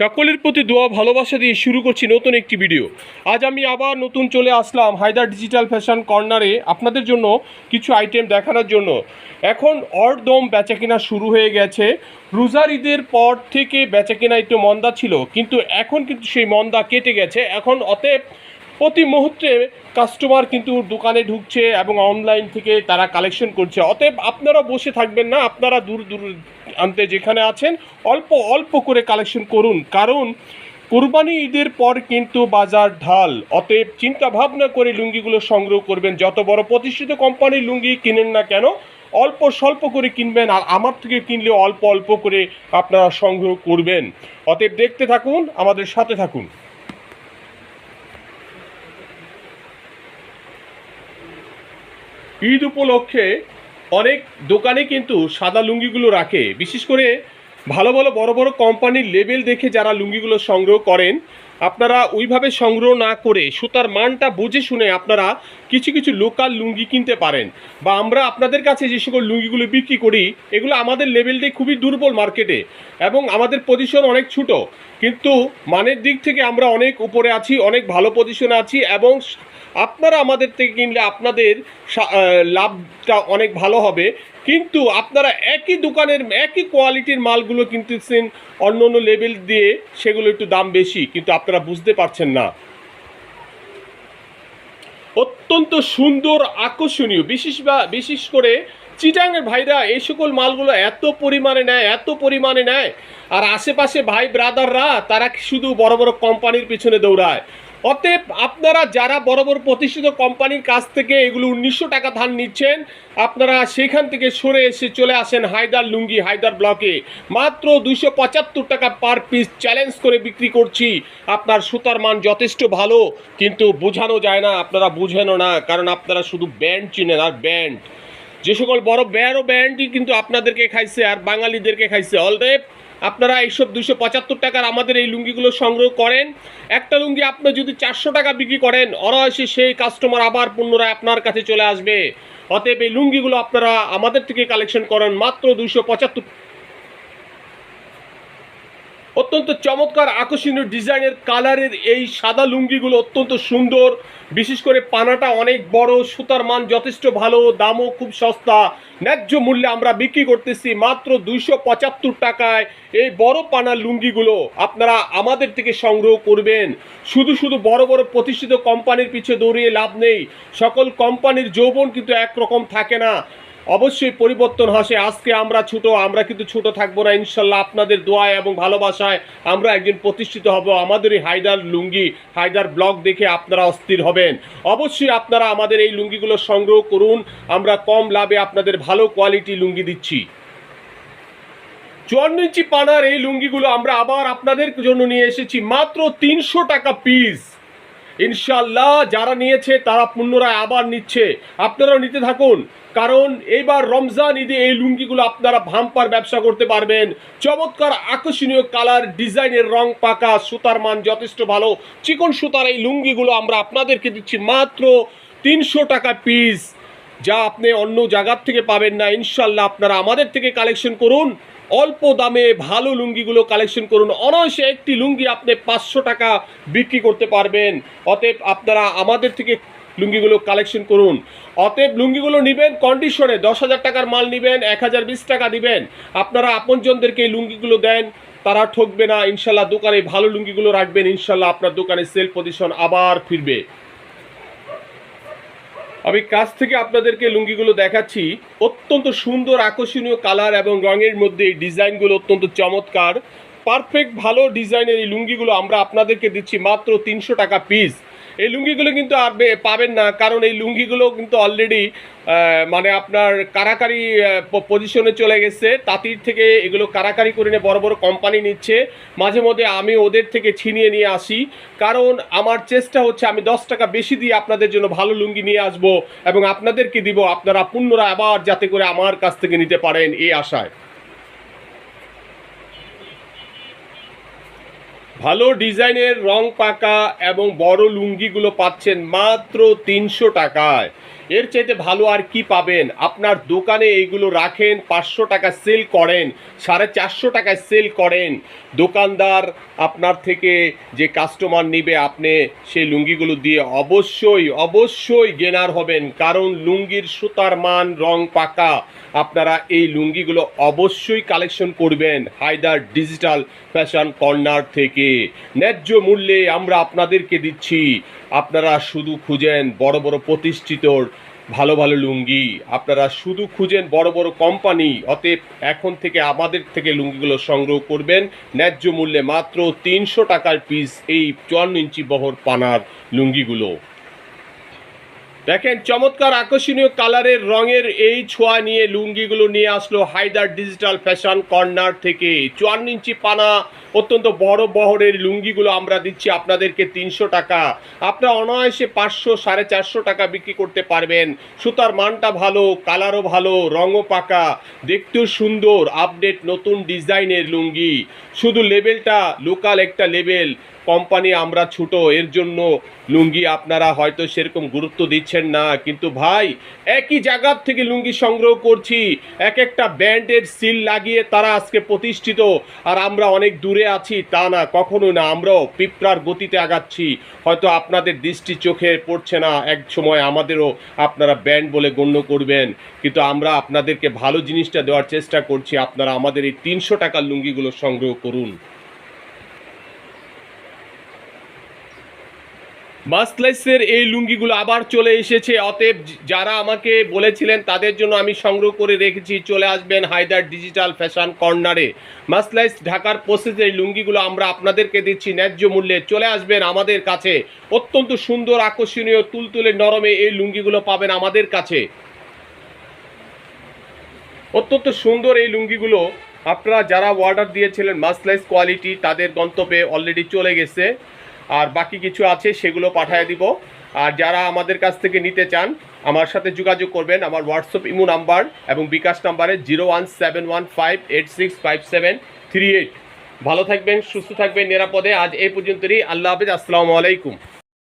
সকলের প্রতি দোয়া, ভালোবাসা দিয়ে শুরু করছি নতুন একটি ভিডিও আজ আমি আবার নতুন চলে আসলাম হায়দার ডিজিটাল ফ্যাশন কর্নারে আপনাদের জন্য কিছু আইটেম দেখানোর জন্য। এখন অর্ধম বেচাকেনা শুরু হয়ে গেছে। রোজার ঈদের পর থেকে বেচাকেনা একটু মন্দা ছিল, কিন্তু এখন কিন্তু সেই মন্দা কেটে গেছে। এখন অতএব প্রতি মুহূর্তে কাস্টমার কিন্তু দোকানে ঢুকছে এবং অনলাইন থেকে তারা কালেকশন করছে। অতএব আপনারা বসে থাকবেন না, আপনারা দূর দূর আনতে যেখানে আছেন, অল্প অল্প করে কালেকশন করুন। কারণ কোরবানি ঈদের পর কিন্তু বাজার ঢাল। অতএব চিন্তা ভাবনা করে লুঙ্গিগুলো সংগ্রহ করবেন। যত বড় প্রতিষ্ঠিত কোম্পানির লুঙ্গি কিনেন না কেন, অল্প স্বল্প করে কিনবেন আর আমার থেকে কিনলে অল্প অল্প করে আপনারা সংগ্রহ করবেন। অতএব দেখতে থাকুন, আমাদের সাথে থাকুন। ঈদ উপলক্ষে অনেক দোকানে কিন্তু সাদা লুঙ্গিগুলো রাখে। বিশেষ করে ভালো ভালো বড় বড় কোম্পানির লেবেল দেখে যারা লুঙ্গিগুলো সংগ্রহ করেন, আপনারা ওইভাবে সংগ্রহ না করে সুতার মানটা বুঝে শুনে আপনারা কিছু কিছু লোকাল লুঙ্গি কিনতে পারেন। বা আমরা আপনাদের কাছে যে সকল লুঙ্গিগুলো বিক্রি করি, এগুলো আমাদের লেভেলটাই খুবই দুর্বল মার্কেটে এবং আমাদের পজিশন অনেক ছোট। কিন্তু মানের দিক থেকে আমরা অনেক উপরে আছি, অনেক ভালো পজিশনে আছি এবং আপনারা আমাদের থেকে কিনলে আপনাদের লাভটা অনেক ভালো হবে। কিন্তু আপনারা একই দোকানের, একই কোয়ালিটির মালগুলো কিনতেছেন, অন্য অন্য লেভেল দিয়ে সেগুলো একটু দাম বেশি, কিন্তু আপনারা বুঝতে পারছেন না। অত্যন্ত সুন্দর, আকর্ষণীয়, বিশেষ বা, বিশেষ করে চিটাঙের ভাইরা এই সকল মালগুলো এত পরিমাণে নেয়, এত পরিমাণে নেয়, আর আশেপাশে ভাই ব্রাদাররা তারা শুধু বড় বড় কোম্পানির পিছনে দৌড়ায়? অতএব আপনারা যারা বড় বড় প্রতিষ্ঠিত কোম্পানির কাছ থেকে এগুলো উনিশশো টাকা ধান নিচ্ছেন, আপনারা সেখান থেকে সরে এসে চলে আসেন হায়দার লুঙ্গি, হায়দার ব্লকে। মাত্র দুশো পঁচাত্তর টাকা পার পিস চ্যালেঞ্জ করে বিক্রি করছি। আপনার সুতার মান যথেষ্ট ভালো, কিন্তু বোঝানো যায় না, আপনারা বুঝেনও না, কারণ আপনারা শুধু ব্যান্ড চিনেন আর ব্যান্ড যে সকল বড় ও ব্যান্ডই কিন্তু আপনাদেরকে খাইছে আর বাঙালিদেরকে খাইছে। অলদেব আপনারা এইসব দুশো পঁচাত্তর টাকার আমাদের এই লুঙ্গিগুলো সংগ্রহ করেন। একটা লুঙ্গি আপনি যদি চারশো টাকা বিক্রি করেন, অনায়াসে সেই কাস্টমার আবার পুনরায় আপনার কাছে চলে আসবে। অতএব এই লুঙ্গিগুলো আপনারা আমাদের থেকে কালেকশন করেন মাত্র দুশো পঁচাত্তর অত্যন্ত চমৎকার আকর্ষণীয় ডিজাইনের কালারের এই সাদা লুঙ্গিগুলো অত্যন্ত সুন্দর। বিশেষ করে পানাটা অনেক বড়, সুতার মান যথেষ্ট ভালো, দামও খুব সস্তা। ন্যায্য মূল্যে আমরা বিক্রি করতেছি মাত্র দুইশো পঁচাত্তর টাকায় এই বড় পানার লুঙ্গিগুলো। আপনারা আমাদের থেকে সংগ্রহ করবেন। শুধু শুধু বড় বড় প্রতিষ্ঠিত কোম্পানির পিছে দৌড়িয়ে লাভ নেই। সকল কোম্পানির যৌবন কিন্তু একরকম থাকে না। অবশ্যই পরিবর্তন হাসে। আজকে আমরা ছোট, আমরা কিন্তু ছোট থাকব না, ইনশাল্লাহ আপনাদের দোয়ায় এবং ভালোবাসায় আমরা একজন প্রতিষ্ঠিত হব। আমাদের এই হায়দার লুঙ্গি, হায়দার ব্লগ দেখে আপনারা অস্থির হবেন। অবশ্যই আপনারা আমাদের এই লুঙ্গিগুলো সংগ্রহ করুন। আমরা কম লাভে আপনাদের ভালো কোয়ালিটি লুঙ্গি দিচ্ছি। চুয়ান্ন ইঞ্চি পানার এই লুঙ্গিগুলো আমরা আবার আপনাদের জন্য নিয়ে এসেছি। মাত্র তিনশো টাকা পিস ইনশাল্লাহ যারা নিয়েছে তারা পুনরায় আবার নিচ্ছে। আপনারাও নিতে থাকুন, কারণ এইবার রমজান ঈদে এই লুঙ্গিগুলো আপনারা ভাম্পার ব্যবসা করতে পারবেন। চমৎকার আকর্ষণীয় কালার, ডিজাইনের রং পাকা, সুতার মান যথেষ্ট ভালো। চিকন সুতার এই লুঙ্গিগুলো আমরা আপনাদেরকে দিচ্ছি মাত্র তিনশো টাকা পিস যা আপনি অন্য জায়গার থেকে পাবেন না। ইনশাল্লাহ আপনারা আমাদের থেকে কালেকশন করুন। অল্প দামে ভালো লুঙ্গিগুলো কালেকশন করুন। অনায়াসে একটি লুঙ্গি আপনি পাঁচশো টাকা বিক্রি করতে পারবেন। অতএব আপনারা আমাদের থেকে লুঙ্গিগুলো কালেকশন করুন। অতএব লুঙ্গিগুলো নেবেন কন্ডিশনে দশ হাজার টাকার মাল নেবেন, এক হাজার বিশ টাকা দিবেন। আপনারা আপনজনদেরকে এই লুঙ্গিগুলো দেন, তারা ঠকবে না। ইনশাল্লাহ দোকানে ভালো লুঙ্গিগুলো রাখবেন। ইনশাল্লাহ আপনার দোকানে সেল পজিশন আবার ফিরবে। আমি কাছ থেকে আপনাদেরকে লুঙ্গিগুলো দেখাচ্ছি। অত্যন্ত সুন্দর আকর্ষণীয় কালার এবং রঙের মধ্যে এই ডিজাইনগুলো অত্যন্ত চমৎকার। পারফেক্ট ভালো ডিজাইনের এই লুঙ্গিগুলো আমরা আপনাদেরকে দিচ্ছি মাত্র তিনশো টাকা পিস। এই লুঙ্গিগুলো কিন্তু আর পাবেন না, কারণ এই লুঙ্গিগুলো কিন্তু অলরেডি মানে আপনার কারাকারি পজিশনে চলে গেছে। তাঁতির থেকে এগুলো কারাকারি করে নিয়ে বড় বড় কোম্পানি নিচ্ছে। মাঝে মধ্যে আমি ওদের থেকে ছিনিয়ে নিয়ে আসি। কারণ আমার চেষ্টা হচ্ছে, আমি দশ টাকা বেশি দিয়ে আপনাদের জন্য ভালো লুঙ্গি নিয়ে আসব এবং আপনাদেরকে দিব, আপনারা পুনরায় আবার যাতে করে আমার কাছ থেকে নিতে পারেন এই আশায়। ভালো ডিজাইনের রং পাকা এবং বড় লুঙ্গিগুলো পাচ্ছেন মাত্র তিনশো টাকায়। এর চাইতে ভালো আর কি পাবেন? আপনার দোকানে এইগুলো রাখেন, পাঁচশো টাকা সেল করেন, সাড়ে চারশো টাকায় সেল করেন। দোকানদার আপনার থেকে যে কাস্টমার নিবে আপনি, সেই লুঙ্গিগুলো দিয়ে অবশ্যই অবশ্যই গেনার হবেন। কারণ লুঙ্গির সুতার মান, রং পাকা। আপনারা এই লুঙ্গিগুলো অবশ্যই কালেকশন করবেন হায়দার ডিজিটাল ফ্যাশন কর্নার থেকে। ন্যায্য মূল্যে আমরা আপনাদেরকে দিচ্ছি। আপনারা শুধু খুঁজেন বড় বড় প্রতিষ্ঠিতর ভালো ভালো লুঙ্গি, আপনারা শুধু খুঁজেন বড় বড় কোম্পানি অতএব এখন থেকে আমাদের থেকে লুঙ্গিগুলো সংগ্রহ করবেন। ন্যায্য মূল্যে মাত্র তিনশো টাকার পিস এই চুয়ান্ন ইঞ্চি বহর পানার লুঙ্গিগুলো। দেখেন, চমৎকার আকর্ষণীয় কালারের রঙের এই ছোঁয়া নিয়ে লুঙ্গিগুলো নিয়ে আসলো হায়দার ডিজিটাল ফ্যাশন কর্নার থেকে। চুয়ান্ন ইঞ্চি পানা, অত্যন্ত বড় বহরের লুঙ্গিগুলো আমরা দিচ্ছি আপনাদেরকে তিনশো টাকা। আপনারা অনায়াসে পাঁচশো, সাড়ে চারশো টাকা বিক্রি করতে পারবেন। সুতার মানটা ভালো, কালারও ভালো, রঙও পাকা, দেখতেও সুন্দর, আপডেট নতুন ডিজাইনের লুঙ্গি। শুধু লেবেলটা, লোকাল একটা লেবেল, কোম্পানি আমরা ছোট, এর জন্য লুঙ্গি আপনারা হয়তো সেরকম গুরুত্ব দিচ্ছেন না, কিন্তু ভাই, একই জায়গার থেকে লুঙ্গি সংগ্রহ করছি। এক একটা ব্যান্ডের সিল লাগিয়ে তারা আজকে প্রতিষ্ঠিত। আর আমরা অনেক দূরে আছি, তা না, কখনো না, আমরাও পিঁপড়ার গতিতে আগাচ্ছি। হয়তো আপনাদের দৃষ্টি চোখে পড়ছে না, এক সময় আমাদেরও আপনারা ব্যান্ড বলে গণ্য করবেন। কিন্তু আমরা আপনাদেরকে ভালো জিনিসটা দেওয়ার চেষ্টা করছি, আপনারা আমাদের এই তিনশো টাকার লুঙ্গিগুলো সংগ্রহ করুন। মাসলাইসের এই লুঙ্গিগুলো আবার চলে এসেছে। অতএব যারা আমাকে বলেছিলেন তাদের জন্য আমি সংগ্রহ করে রেখেছি। চলে আসবেন হায়দার ডিজিটাল ফ্যাশন কর্নারে। মাসলাইস ঢাকার প্রসেসের এই লুঙ্গিগুলো আমরা আপনাদেরকে দিচ্ছি ন্যায্য মূল্যে। চলে আসবেন আমাদের কাছে। অত্যন্ত সুন্দর, আকর্ষণীয়, তুলতুলে নরমে এই লুঙ্গিগুলো পাবেন আমাদের কাছে। অত্যন্ত সুন্দর এই লুঙ্গিগুলো আপনারা যারা অর্ডার দিয়েছিলেন মাসলাইস কোয়ালিটি, তাদের গন্তব্যে অলরেডি চলে গেছে। আর বাকি কিছু আছে, সেগুলো পাঠিয়ে দিব। আর যারা আমাদের কাছ থেকে নিতে চান, আমার সাথে যোগাযোগ করবেন। আমার হোয়াটসঅ্যাপ ইমো নাম্বার এবং বিকাশ নাম্বারে zero one seven one five eight six five seven three eight. ভালো থাকবেন, সুস্থ থাকবেন, নিরাপদে। আজ এই পর্যন্তই। আল্লাহ হাফিজ। আসসালামু আলাইকুম।